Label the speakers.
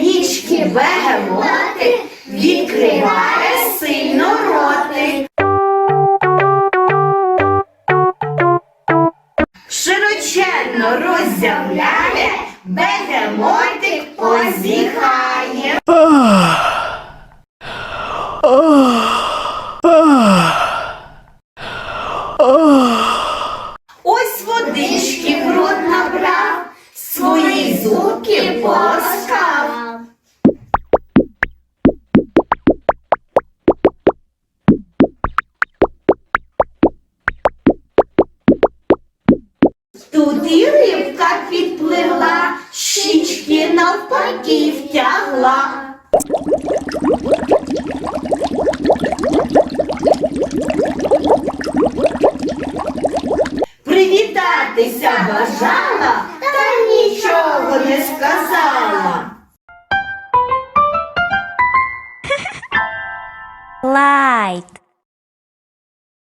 Speaker 1: річки бегемотик відкриває сильно ротик. Широченно роззявляє, бегемотик позіхає. Ось водички в рот набрав, свої зубки і рибка підпливла, щічки навпаки втягла. Привітатися бажала, та нічого не сказала.
Speaker 2: лайк.